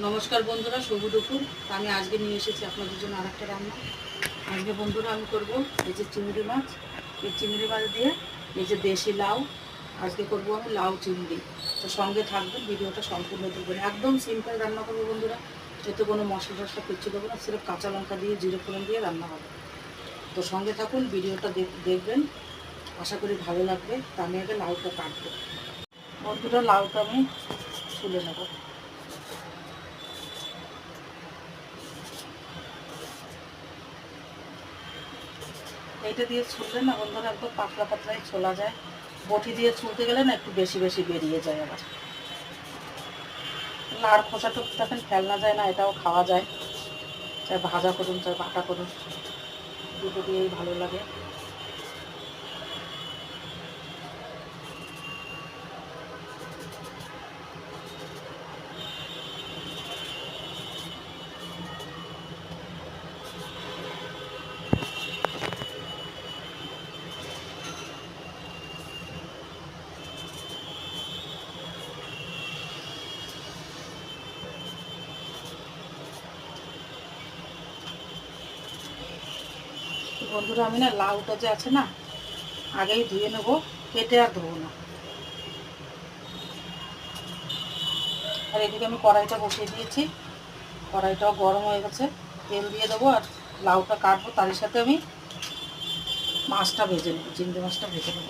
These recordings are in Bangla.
নমস্কার বন্ধুরা, শুভ দুপুর। আমি আজকে নিয়ে এসেছি আপনাদের জন্য আর একটা রান্না। আজকে বন্ধুরা আমি করব এই যে চিংড়ি মাছ। এই চিংড়ি মাছ দিয়ে এই যে দেশি লাউ। আজকে করব আমি লাউ চিংড়ি। তো সঙ্গে থাকবেন ভিডিওটা সম্পূর্ণ দেখবেন। একদম সিম্পল রান্না করব বন্ধুরা। এতে কোনো মশলা টশলা কিচ্ছু দেবো না। সির্ফ কাঁচা লঙ্কা দিয়ে, জিরে ফোড়ন দিয়ে রান্না হবে। তো সঙ্গে থাকুন, ভিডিওটা দেখ- দেখবেন। আশা করি ভালো লাগবে। তা আমি আগে লাউটা কাটবো। বন্ধুরা, লাউটা আমি তুলে নেব। এইটা দিয়ে ছুললে না বন্ধুরা একদম পাতলা পাতলাই ছোলা যায়। বটি দিয়ে ছুলতে গেলে না একটু বেশি বেশি বেরিয়ে যায় আবার। লাড় খোসাটুক তখন ফেলনা যায় না, এটাও খাওয়া যায়। চাই ভাজা করুন, চাই বাটা করুন। দুটো দিয়েই ভালো লাগে। বন্ধুরা, আমি না লাউটা যে আছে না, আগেই ধুয়ে নেব, কেটে আর ধোবো না। আর এদিকে আমি কড়াইটা বসিয়ে দিয়েছি। কড়াইটাও গরম হয়ে গেছে, তেল দিয়ে দেবো আর লাউটা কাটবো তার সাথে আমি মাছটা ভেজে নেব, চিংড়ি মাছটা ভেজে নেব।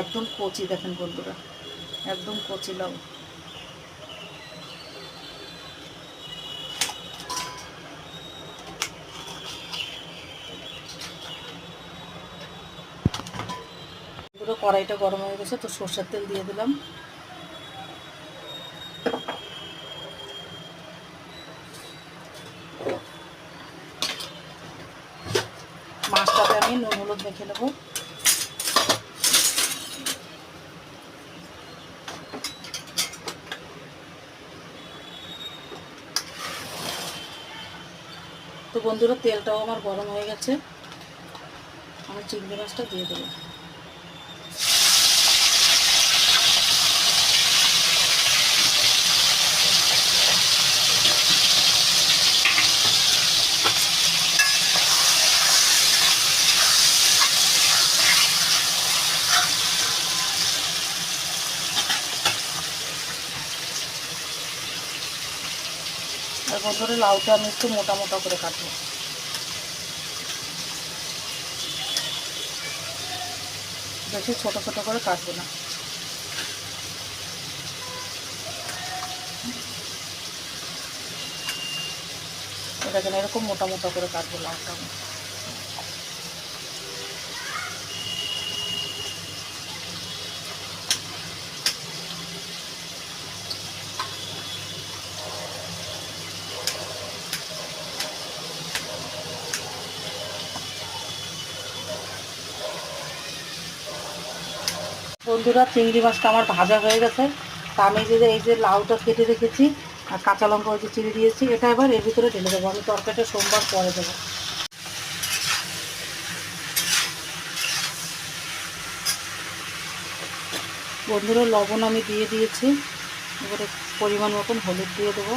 একদম কচি দেখেন বন্ধুরা, একদম কচি লাউ। পুরো কড়াইটা গরম হয়ে গেছে, তো সর্ষের তেল দিয়ে দিলাম। মাছটাতে আমি নুন, হলুদ মেখে নেব। তো বন্ধুরা, তেলটাও আমার গরম হয়ে গেছে। আমি চিংড়ি মাছটা দিয়ে দেবো আর ধরে লাউটা আমি একটু মোটা মোটা করে কাটবো। বেশি ছোট ছোট করে কাটবো না। এটা এরকম মোটা মোটা করে কাটবো লাউটা বন্ধুরা, চিংড়ি মাছটা আমার ভাজা হয়ে গেছে। তা আমি যে এই যে লাউটা কেটে রেখেছি, আর কাঁচা লঙ্কা যে চিড়ে দিয়েছি, এটা এবার এর ভিতরে ঢেলে দেবো। আমি তরকারিটা সোমবার পরে দেবো। বন্ধুরা, লবণ আমি দিয়ে দিয়েছি। এবারে পরিমাণ মতন হলুদ দিয়ে দেবো।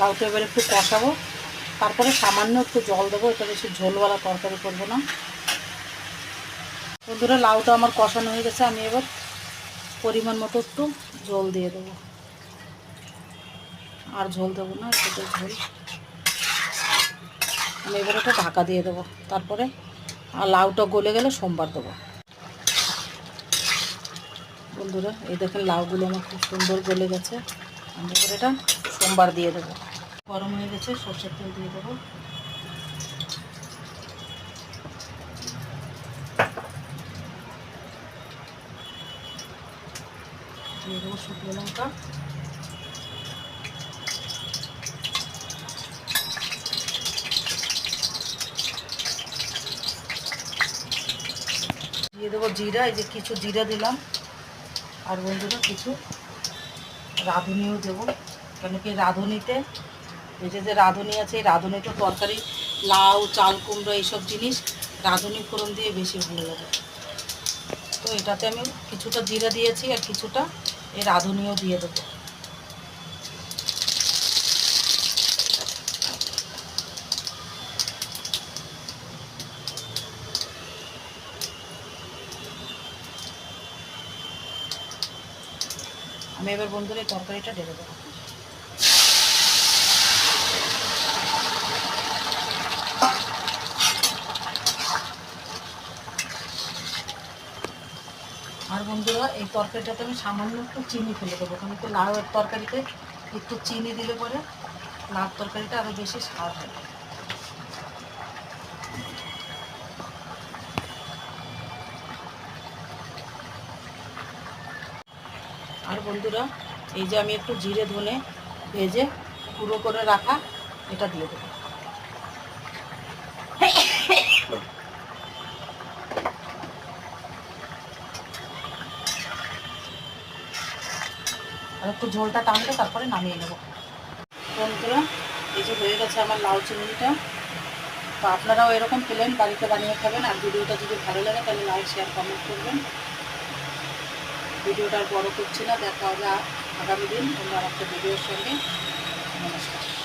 লাউটা এবার একটু কষাবো। তারপরে সামান্য একটু জল দেবো, এটা বেশি ঝোলওয়ালা তরকারি করব না। বন্ধুরা, লাউটা আমার কষানো হয়ে গেছে, আমি এবার পরিমাণ মতো একটু জল দিয়ে দেবো। আর ঝোল দেবো না একটু ঝোল। আমি এবার একটা ঢাকা দিয়ে দেবো। তারপরে আর লাউটা গলে গেলে সোমবার দেবো। বন্ধুরা, এই দেখেন লাউগুলো আমার খুব সুন্দর গলে গেছে। আমি এবার এটা সোমবার দিয়ে দেবো। গরম হয়ে গেছে, সর্ষের তেল দিয়ে দেবো। দিয়ে দেবো শুকনো লঙ্কা। দিয়ে দেবো জিরা, এই যে কিছু জিরা দিলাম। আর বন্ধুরা কিছু রাঁধুনিও দেবো। কেন কি রাঁধুনিতে এই যে যে রাঁধুনি আছে, এই রাঁধুনি তো তরকারি, লাউ, চাল, কুমড়ো, এইসব জিনিস রাঁধুনি ফোড়ন দিয়ে বেশি ভালো লাগে। তো এটাতে আমি কিছুটা জিরা দিয়েছি আর কিছুটা এই রাঁধুনিও দিয়ে দেবো। আমি এবার বন্ধুরা এই তরকারিটা ঢেলে দেবো আর বন্ধুরা এই তরকারিটাতে আমি সামান্য একটু চিনি ফেলে দেবো। কারণ একটু লাউয়ের তরকারিতে একটু চিনি দিলে পরে লাউ তরকারিটা আরও বেশি স্বাদ হয়। আর বন্ধুরা, এই যে আমি একটু জিরে ধনে ভেজে গুঁড়ো করে রাখা, এটা দিয়ে দেবো। আর একটু ঝোলটা টানলে তারপরে নামিয়ে নেব। বন্ধুরা এই যে হয়ে গেছে আমার লাউ চিংড়িটা। তো আপনারাও এরকম প্লেন বাড়িতে বানিয়ে খাবেন, আর ভিডিওটা যদি ভালো লাগে তাহলে লাইক শেয়ার কমেন্ট করবেন। ভিডিওটা আর বড় করছি না, দেখা হবে আগামী দিন অন্য একটা ভিডিওর সঙ্গে। নমস্কার।